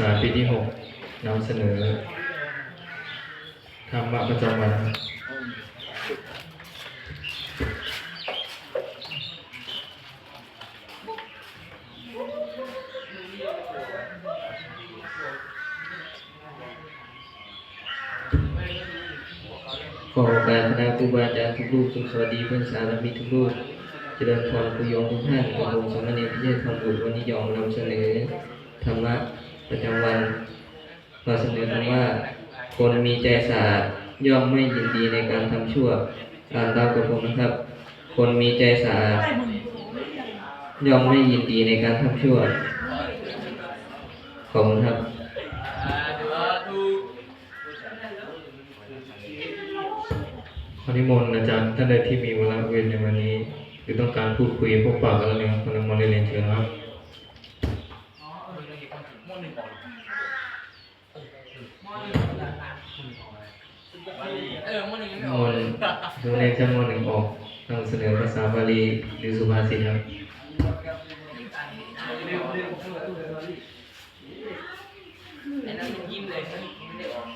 ษาปีที่หกนำเสนอธรรมะประจำวันขอโอกาสคณะครูบาอาจารย์ทุกรูปทุกสวัสดีเพื่อนสาธมิกทุกรูปเจริญพรคุยงทุกท่านกับองค์สมณรพิเชษทองบุตรวันนี้ยอมนำเสนอธรรมะ ประจำวันมาเสนอคำว่า คนมีใจสะอาดย่อมไม่ยินดีในการทำชั่วอ่านตามกับผมนะครับ คนมีใจสะอาดย่อมไม่ยินดีในการทำชั่วขอบคุณครับขอนิมนต์อาจารย์ท่านใดที่มีเวลาเวียนในวันนี้ หรือต้องการพูดคุยพบปะกันแล้วเนี่ยคนนิมนต์เรียนเชิญครับ ออมันยังไม่มออกนต์ดูในจำนวนหนึ่งออกนำเสนอภาษาบาลีหรือสุภาษิตครับไอ้นั่นมันยิ้มเลยไม่ได้ออก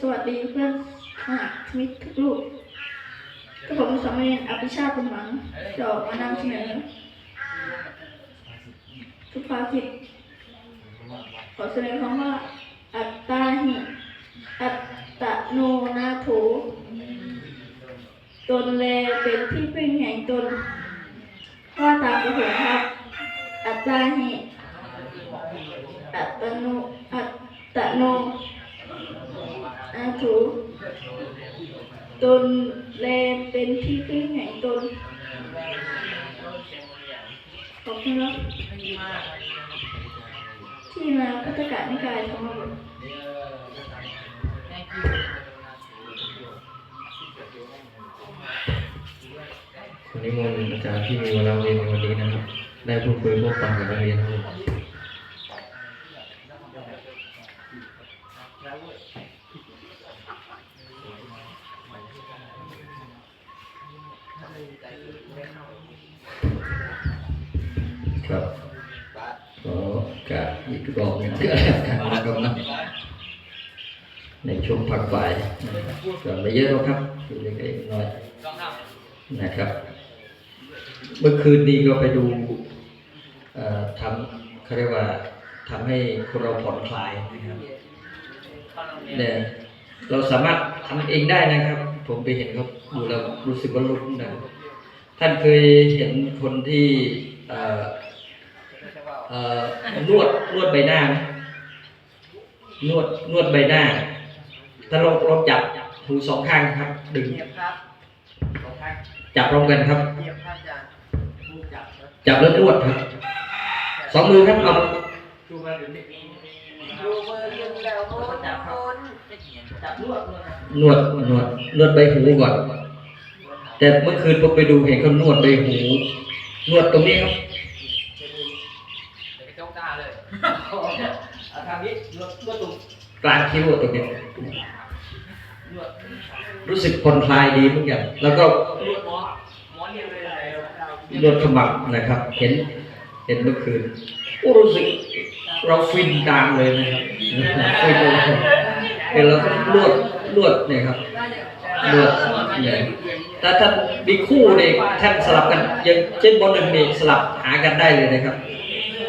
สวัสดีเพื่อนมหามิตรทุกลูกกระผมสามเณรอภิชาติบุญหวังจะออกมานำเสนอ สุภาษิตขอเสนอคำว่า อัตตาหิ อัตตโนนาโถตนแลเป็นที่พึ่งแห่งตนว่าตามกระผมครับ อัตตาหิ อัตโนอัตตโนอาถูตนแลเป็นที่พึ่งแห่งตนขอบคุณครับ ที่มาพัฒกานิกายธรรมบทขอนิมนต์อาจารย์ที่มีเวลาเรียนในวันนี้นะครับ ได้พูดคุยพบปะกับนักเรียนครับครับ อกราบอีกรอบหนึงก็แล้วกันนะครับนะในช่วงพักบ่ายก็ไม่เยอะหรอกครับอยู่เล็กๆน้อยนะครับ เมื่อคืนนี้ก็ไปดูทำเขาเรียกว่าทำให้คนเราผ่อนคลายนะครับเนี่ยเราสามารถทำเองได้นะครับ ผมไปเห็นเขาดูแล้วรู้สึกว่าลุ้นนะท่านเคยเห็นคนที่เอ่อเอ่อนวดนวดใบหน้าไหมนวดนวดใบหน้า ถ้าเราเราจับหูสองข้างครับ ดึงเหยียบครับสองข้างจับพร้อมกันครับ เหยียบครับอาจารย์ผู้จับครับจับแล้วนวดครับสองมือครับเอาดูมาถึงนี้ดูมือเรียงแล้วคนจับคนจับลวดเลยนะนวดนวดนวดใบหูก่อน แต่เมื่อคืนผมไปดูเห็นเขานวดใบหู นวดตรงนี้ครับ เดี๋ยวไปจ้องตา เอาทำนี้ลวดลวดตรงกลางคิ้วตรงเนี้ยวดรู้สึกผ่อนคลายดีเหมือนกันแล้วก็ลวดหมอหมอเรียงเลยนวดขมับนะครับ เห็น เห็นเมื่อคืนโอ้รู้สึกเราฟินตามเลยนะครับฟินเลยเห็นแล้วก็นวดนวดเนี่ยครับนวดเนี่ยถ้าถ้ามีคู่เนี่ยท่านสลับกันอย่างเช่นบนหนึ่งนี่สลับหากันได้เลยนะครับ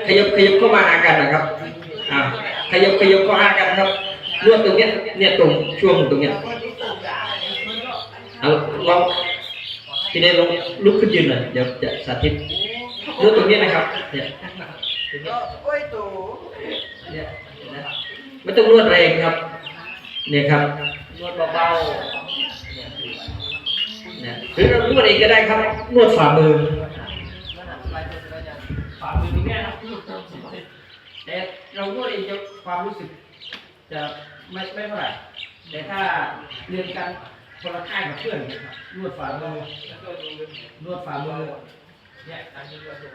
ขยับขยับเข้ามาหากันนะครับอ่าขยับขยับเข้าหากันครับนวดตรงเนี้ยเนี่ยตรงช่วงตรงเนี้ยเอาลองพี่เนยลองลุกขึ้นยืนหน่อยเดี๋ยวจะสาธิตนวดตรงเนี้ยนะครับเนี่ยตรงเนี้ยโอ้ยตู่เนี่ยเห็นไหมไม่ต้องนวดแรงครับ เนี่ยครับนวดเบาเนี่ยหรือเรานวดเองก็ได้ครับนวดฝ่ามือฝ่ามือตรงเนี้ยนะ แต่เรานวดเองจะความรู้สึก จะไม่ไม่เท่าไหร่แต่ถ้าเรียนกันคนละข้างกับเพื่อนนวดฝ่ามือนวดฝ่ามือเนี่ยอันนี้ก็ถูก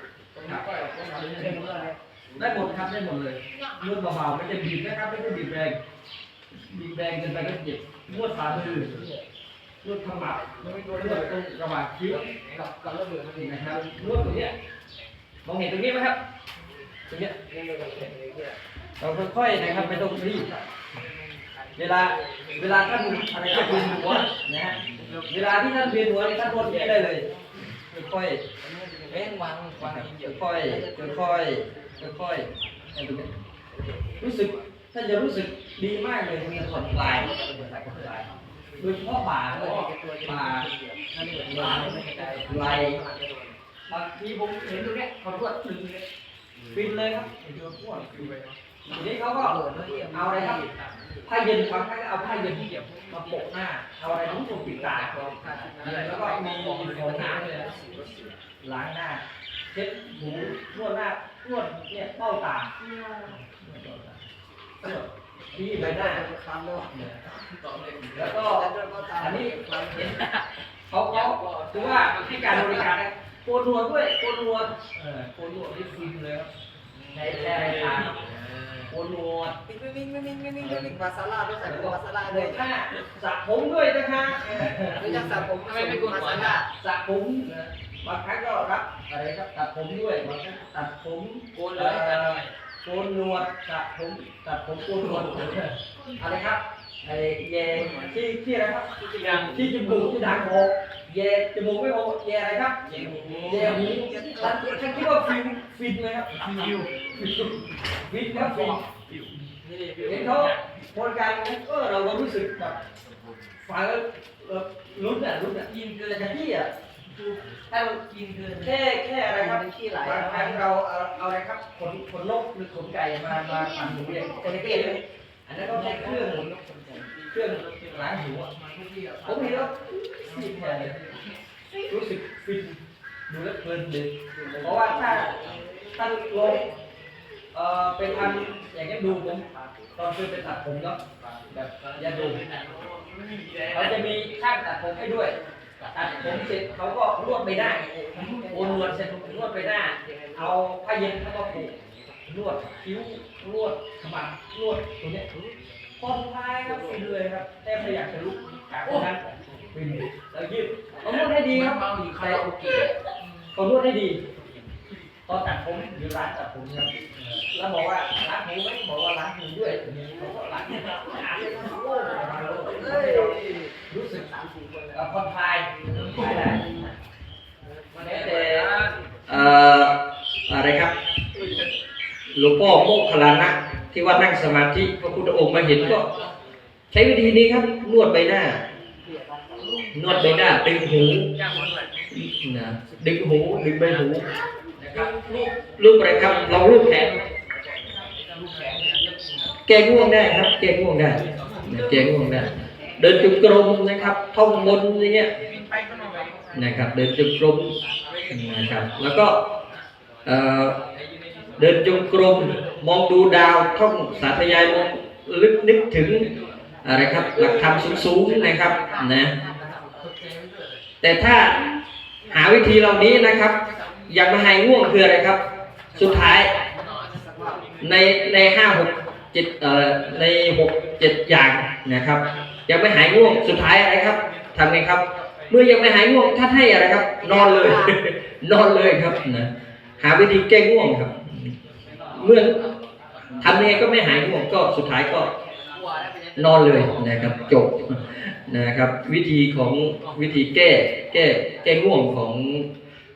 ครับได้หมดครับได้หมดเลยนวดเบาๆไม่จะบีบนะครับไม่ใช่บีบแรงบีบแรงเกินไปก็เจ็บนวดฝ่ามือนวดขมับนวดตรงระหว่างคิ้วกับกับระเบิดนะครับนวดตรงเนี้ยมองเห็นตรงนี้ไหมครับ ตรงเนี้ยเราค่อยๆนะครับไม่ต้องรีบเวลาเวลาท่านอะไรก็เวียนหัวนะฮะเวลาที่ท่านเวียนหัวนี่ท่านนวดอย่งนี้ได้เลยค่อยๆเอ้ยวางวางค่อยๆค่อยๆค่อยๆรู้สึกท่านจะรู้สึกดีมากเลยมันจะผ่อนคลายโดยเฉพาะบ่าเลยบ่าบ่าไหลบางทีผมเห็นตรงเนี้ยเขานวดตึงเลย ฟินเลยครับทีนี้เขาก็เอาอะไรครับผ้าเย็นบางครั้งก็เอาผ้าเย็นที่เก็บมาโปะหน้า เอาอะไรทุกคนปิดตาแล้วก็มีโฟมน้ำเลยล้างหน้าเช็ดหูนวดหน้านวดเนี่ยเบ้าตาที่ใบหน้าแล้วก็อันนี้เขาเขาถือว่าให้การบริการเนะ โกนหนวดด้วยโกนหนวดเออโกนหนวดที่ฟินเลยครับใช้แช่ไรทานโกนหนวดวิ่งวิ่งวิ่งวิ่งวิ่งวิ่งวิ่งมาซาลาด้วยใส่มาซาลาเลเลยยถ้าสระผมด้วยนะคะไม่อยากสระผมไม่ไม่กลัวมาซาลาสระผมนะบางครั้งก็รับอะไรครับตัดผมด้วยบางครั้งตัดผมโกนเลยแต่หน่อยโกนหนวดตัดผมตัดผมโกนหนวดอะไรครับ ไอ้แย่ที่ที่อะไรครับที่จมูกที่ด่างโหกแย่จมูกไม่โหกแย่อะไรครับแย่หูแย่หูท่านท่านคิดว่าฟินฟินไหมครับฟินฟินครับฟินเห็นเขาบริการเออเราก็รู้สึกแบบฟังแล้วเออลุ้นอะลุ้นอะยินเกินจะที่อะถ้าเรากินเกินแค่แค่อะไรครับขี้ไหลบางครั้งเราเอาเอาอะไรครับขนขนนกหรือขนไก่มามาปั่นหมูเรียงแต่เล็กๆเลยอันนั้นก็ใช้เครื่องหมุน เครื่องล้างหูอะผมเห็นแล้วฟินเลยรู้สึกฟินดูแล้วเพลินเลยเพราะว่าถ้าถ้าลงเอ่อไปทำอย่างนี้ยดูผมตอนเคยไปตัดผมเนาะแบบยาดูเขาจะมีช่างตัดผมให้ด้วยตัดผมเสร็จเขาก็นวดไปได้โอนนวดเสร็จนวดไปได้ เอาผ้าเย็นเขาก็ผูกนวดคิ้วนวดขมับนวดตรงเนี้ ยผ่อนคลายครับฟินเลยครับแทบไม่อยากจะลุกจากตรงนั้นฟินแล้วยืดเขานวดให้ดีครับแต่เขานวดให้ดี ตอนตัดผมหรือร้านตัดผมครับแล้วบอกว่าล้างหูไหมบอกว่าล้างหูด้วยเขาก็ล้างหูโอ้รู้สึกผ่อนคลายคลายได้แต่เอ่ออะไรครับหลวงพ่อโมกขลานะ ที่ว่านั่งสมาธิพระพุทธองค์มาเห็นก็ ใช้วิธีนี้ครับ นวดใบหน้า นวดใบหน้า ดึงหูนะดึงหูดึงใบหูนะครับรูปรูปอะไรครับลองรูปแขนแก้ง่วงได้ครับ แก้ง่วงได้แก้ง่วงได้เดินจงกรมนะครับ ท่องมนต์อย่างเงี้ยนะครับ เดินจงกรมนะครับ แล้วก็เอ่อ เดินจงกรมมองดูดาวท่องสาธยายมองลึกนึกถึงอะไรครับ หลักธรรมสูงๆนะครับนะแต่ถ้าหาวิธีเหล่านี้นะครับ อยากมาหายง่วงคืออะไรครับ สุดท้ายในในห้าหกเจ็ดเอ่อในหกเจ็ดอย่างนะครับ ยังไม่หายง่วงสุดท้ายอะไรครับทำไงครับ เมื่อยังไม่หายง่วงท่านให้อะไรครับ นอนเลย นอนเลยครับนะหาวิธีแก้ง่วงครับ เมื่อทำยังไงก็ไม่หายง่วงก็สุดท้ายก็นอนเลยนะครับจบนะครับ วิธีของวิธีแก้แก้แก้ง่วงของ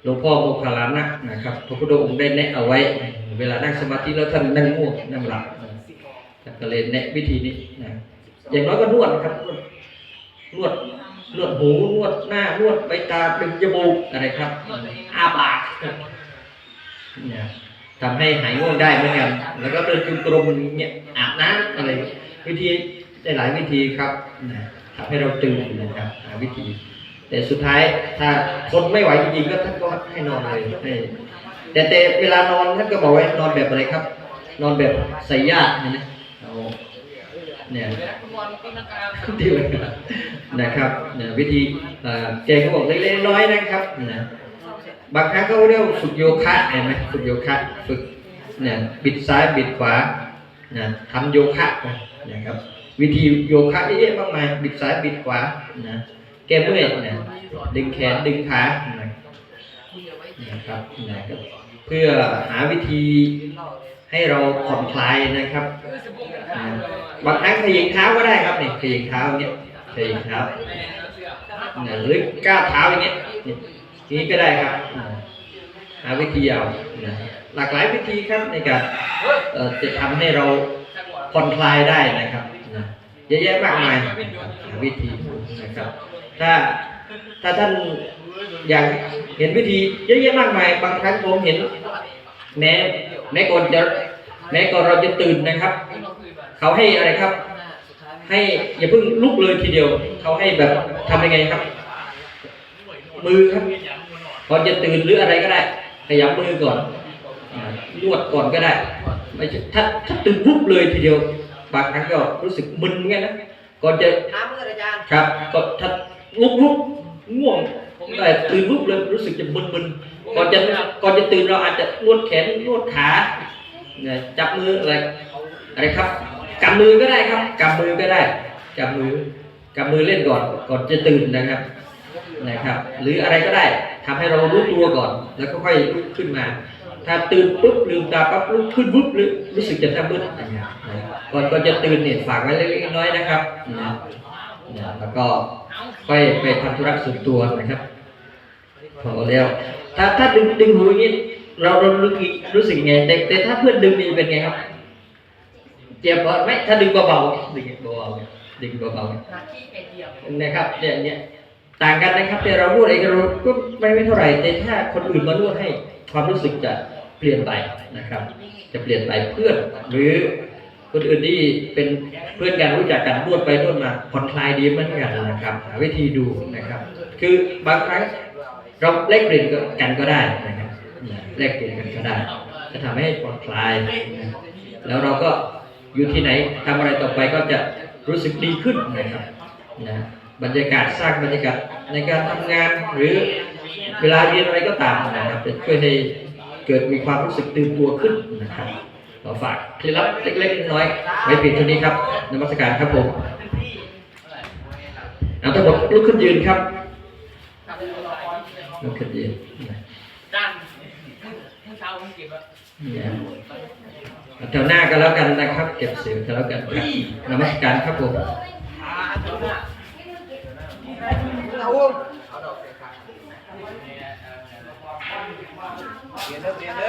หลวงพ่อโมคคลานะนะครับพระพุทธองค์ได้แนะเอาไว้ เวลานั่งสมาธิแล้วท่านนั่งง่วงนั่งหลับท่านก็เลยแนะวิธีนี้นะอย่างน้อยก็นวดครับนวดนวดหูนวดหน้านวดใบตาดึงจมูกอะไรครับอาปากเนี่ย ทำให้หายง่วงได้เหมือนกัน แล้วก็เดินจงกรมเนี่ยอาบน้ำอะไร วิธีได้หลายวิธีครับนะทำให้เราตื่นนะครับหาวิธี แต่สุดท้ายถ้าทนไม่ไหวจริงๆก็ท่านก็ให้นอนเลยให้แต่แต่เวลานอนท่านก็บอกว่านอนแบบอะไรครับ นอนแบบใส่ญาตินะนะเนี่ยที่ยนะครับวิธีเอ่อแกก็บอกเล็กๆน้อยๆนะครับนะ บางครั้งเขาเรียกว่าฝึกโยคะเห็นไหมฝึกโยคะฝึกเนี่ยบิดซ้ายบิดขวานะทำโยคะนะครับ วิธีโยคะเยอะแยะมากมายบิดซ้ายบิดขวานะแก้เมื่อยนะดึงแขนดึงขานะนะครับนะก็เพื่อหาวิธีให้เราผ่อนคลายนะครับบางครั้งขยิงเท้าก็ได้ครับเนี่ยขยิงเท้าอย่างเงี้ยขยิงเท้านะหรือก้าวเท้าอย่างเงี้ย นี่ยอย่างนี้ก็ได้ครับนะหาวิธีเอานะหลากหลายวิธีครับในการเอ่อจะทำให้เราผ่อนคลายได้นะครับนะเยอะแยะมากมายนะครับหาวิธีนะครับ ถ้าถ้าท่านอยากเห็นวิธีเยอะแยะมากมาย บางครั้งผมเห็น แม้แม้ก่อนจะแม้ก่อนเราจะตื่นนะครับ เขาให้อะไรครับ ให้อย่าเพิ่งลุกเลยทีเดียว เขาให้แบบทำยังไงครับ มือครับก่อนจะตื่นหรืออะไรก็ได้ ขยับมือก่อนอ่านวดก่อนก็ได้ไม่ใช่ถ้าถ้าตื่นปุ๊บเลยทีเดียวบางครั้งก็รู้สึกมึนเหมือนกันนะก่อนจะน้ำมืออาจารย์ครับก็ถ้าลุกลุกง่วงแต่ตื่นลุกเลยรู้สึกจะมึนๆก่อนจะก่อนจะตื่นเราอาจจะนวดแขนนวดขาเนี่ยจับมืออะไรอะไรครับกำมือก็ได้ครับกำมือก็ได้กำมือกำมือเล่นก่อนก่อนจะตื่นนะครับ นะครับ หรืออะไรก็ได้ทำให้เรารู้ตัวก่อน แล้วก็ค่อยลุกขึ้นมา ถ้าตื่นปุ๊บลืมตาปั๊บลุกขึ้นปุ๊บรู้รู้สึกจะหน้ามืดอย่างเงี้ยนะก่อนก่อนจะตื่นเนี่ยฝากไว้เล็กๆน้อยๆนะครับนะนะแล้วก็ค่อยไปทำธุระส่วนตัวนะครับพอแล้ว ถ้าถ้าดึงดึงหูอย่างนี้เราเรารู้สึกรู้สึกไงแต่แต่ถ้าเพื่อนดึงนี่เป็นไงครับเจ็บไหมถ้าดึงเบาๆดึงเบาๆดึงเบาๆหน้าที่ไอเดียนะครับเนี่ยเนี่ย ต่างกันนะครับแต่เรานวดเองเราก็ไม่ไม่เท่าไหร่แต่ถ้าคนอื่นมานวดให้ความรู้สึกจะเปลี่ยนไปนะครับ จะเปลี่ยนไปเพื่อนหรือคนอื่นที่เป็นเพื่อนกันรู้จักกันนวดไปนวดมาผ่อนคลายดีเหมือนกันนะครับหาวิธีดูนะครับ คือบางครั้งเราแลกเปลี่ยนกันก็ได้นะครับแลกเปลี่ยนกันก็ได้ จะทำให้ผ่อนคลาย แล้วเราก็อยู่ที่ไหนทำอะไรต่อไปก็จะรู้สึกดีขึ้นนะครับนะ บรรยากาศสร้างบรรยากาศในการทำงานหรือเวลาเรียนอะไรก็ตามนะครับจะช่วยให้เกิดมีความรู้สึกตื่นตัวขึ้นนะครับขอฝากเคล็ดลับเล็กๆน้อยๆไว้เพียงเท่านี้ครับนมัสการครับผมเอาทั้งหมดลุกขึ้นยืนครับลุกขึ้นยืนด้านเมื่อเช้าผมเก็บอะแถวหน้าก็แล้วกันนะครับ เก็บเสียงก็แล้วกันครับนมัสการครับผม อ่าเดี๋ยวนะเอาเอาดอกใส่ขาเปลี่ยนเ